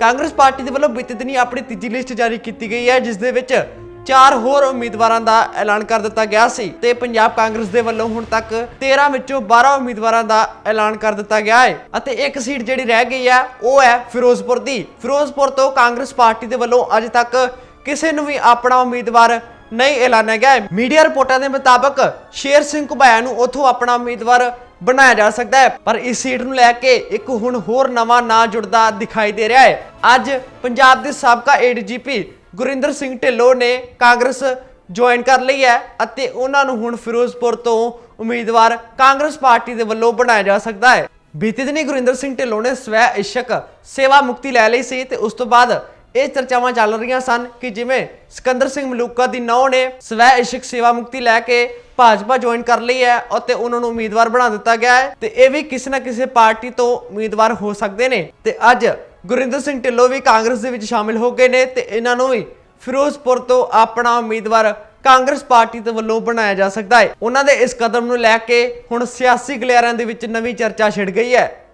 Congress party ਦੇ ਵੱਲੋਂ ਬੀਤੇ ਦਿਨੀ ਆਪਣੀ ਤੀਜੀ ਲਿਸਟ ਜਾਰੀ ਕੀਤੀ ਗਈ ਹੈ, ਜਿਸ ਦੇ ਵਿੱਚ ਚਾਰ ਹੋਰ ਉਮੀਦਵਾਰਾਂ ਦਾ ਐਲਾਨ ਕਰ ਦਿੱਤਾ ਗਿਆ ਸੀ ਤੇ ਪੰਜਾਬ ਕਾਂਗਰਸ ਦੇ ਵੱਲੋਂ ਹੁਣ ਤੱਕ 13 ਵਿੱਚੋਂ 12 ਉਮੀਦਵਾਰਾਂ ਦਾ ਐਲਾਨ ਕਰ ਦਿੱਤਾ ਗਿਆ ਹੈ ਅਤੇ ਇੱਕ ਸੀਟ ਜਿਹੜੀ ਰਹਿ ਗਈ ਹੈ, ਉਹ ਹੈ ਫਿਰੋਜ਼ਪੁਰ ਦੀ। ਫਿਰੋਜ਼ਪੁਰ ਤੋਂ ਕਾਂਗਰਸ ਪਾਰਟੀ ਦੇ ਵੱਲੋਂ ਅਜੇ ਤੱਕ ਕਿਸੇ ਨੂੰ ਵੀ ਆਪਣਾ ਉਮੀਦਵਾਰ ਨਹੀਂ ਐਲਾਨਿਆ ਗਿਆ ਹੈ। ਮੀਡੀਆ ਰਿਪੋਰਟਾਂ ਦੇ ਮੁਤਾਬਕ ਸ਼ੇਰ ਸਿੰਘ ਘੁਬਾਇਆ ਨੂੰ ਉੱਥੋਂ ਆਪਣਾ ਉਮੀਦਵਾਰ ਬਣਾਇਆ ਜਾ ਸਕਦਾ ਹੈ। ਪਰ ਇਸ ਸੀਟ ਨੂੰ ਲੈ ਕੇ ਇੱਕ ਹੁਣ ਹੋਰ ਨਵਾਂ ਨਾਂ ਜੁੜਦਾ ਦਿਖਾਈ ਦੇ ਰਿਹਾ ਹੈ। ਅੱਜ ਪੰਜਾਬ ਦੇ ਸਾਬਕਾ ਏਡੀਜੀਪੀ ਗੁਰਿੰਦਰ ਸਿੰਘ ਢਿੱਲੋਂ ਨੇ ਕਾਂਗਰਸ ਜੁਆਇਨ ਕਰ ਲਈ ਹੈ ਅਤੇ ਉਹਨਾਂ ਨੂੰ ਹੁਣ ਫਿਰੋਜ਼ਪੁਰ ਤੋਂ ਉਮੀਦਵਾਰ ਕਾਂਗਰਸ ਪਾਰਟੀ ਦੇ ਵੱਲੋਂ ਬਣਾਇਆ ਜਾ ਸਕਦਾ ਹੈ। ਬੀਤੇ ਦਿਨੀ ਗੁਰਿੰਦਰ ਸਿੰਘ ਢਿੱਲੋਂ ਨੇ ਸਵੈ ਇਸ਼ਕ ਸੇਵਾ ਮੁਕਤੀ ਲੈ ਲਈ ਸੀ ਤੇ ਉਸ ਤੋਂ ਬਾਅਦ ਇਹ ਚਰਚਾਵਾਂ ਚੱਲ ਰਹੀਆਂ ਸਨ ਕਿ ਜਿਵੇਂ ਸਿਕੰਦਰ ਸਿੰਘ ਮਲੂਕਾ ਦੀ ਨੌ ਨੇ ਸਵੈ ਇਸ਼ਕ ਸੇਵਾ ਮੁਕਤੀ ਲੈ ਕੇ ਭਾਜਪਾ ਜੁਆਇਨ ਕਰ ਲਈ ਹੈ ਅਤੇ ਉਹਨਾਂ ਨੂੰ ਉਮੀਦਵਾਰ ਬਣਾ ਦਿੱਤਾ ਗਿਆ ਹੈ ਤੇ ਇਹ ਵੀ ਕਿਸੇ ਨਾ ਕਿਸੇ ਪਾਰਟੀ ਤੋਂ ਉਮੀਦਵਾਰ ਹੋ ਸਕਦੇ ਨੇ। ਤੇ ਅੱਜ ਗੁਰਿੰਦਰ ਸਿੰਘ ਢਿੱਲੋਂ ਵੀ ਕਾਂਗਰਸ ਦੇ ਵਿੱਚ ਸ਼ਾਮਿਲ ਹੋ ਗਏ ਨੇ ਤੇ ਇਹਨਾਂ ਨੂੰ ਵੀ ਫਿਰੋਜ਼ਪੁਰ ਤੋਂ ਆਪਣਾ ਉਮੀਦਵਾਰ ਕਾਂਗਰਸ ਪਾਰਟੀ ਦੇ ਵੱਲੋਂ ਬਣਾਇਆ ਜਾ ਸਕਦਾ ਹੈ। ਉਹਨਾਂ ਦੇ ਇਸ ਕਦਮ ਨੂੰ ਲੈ ਕੇ ਹੁਣ ਸਿਆਸੀ ਗਲਿਆਰਿਆਂ ਦੇ ਵਿੱਚ ਨਵੀਂ ਚਰਚਾ ਛਿੜ ਗਈ ਹੈ।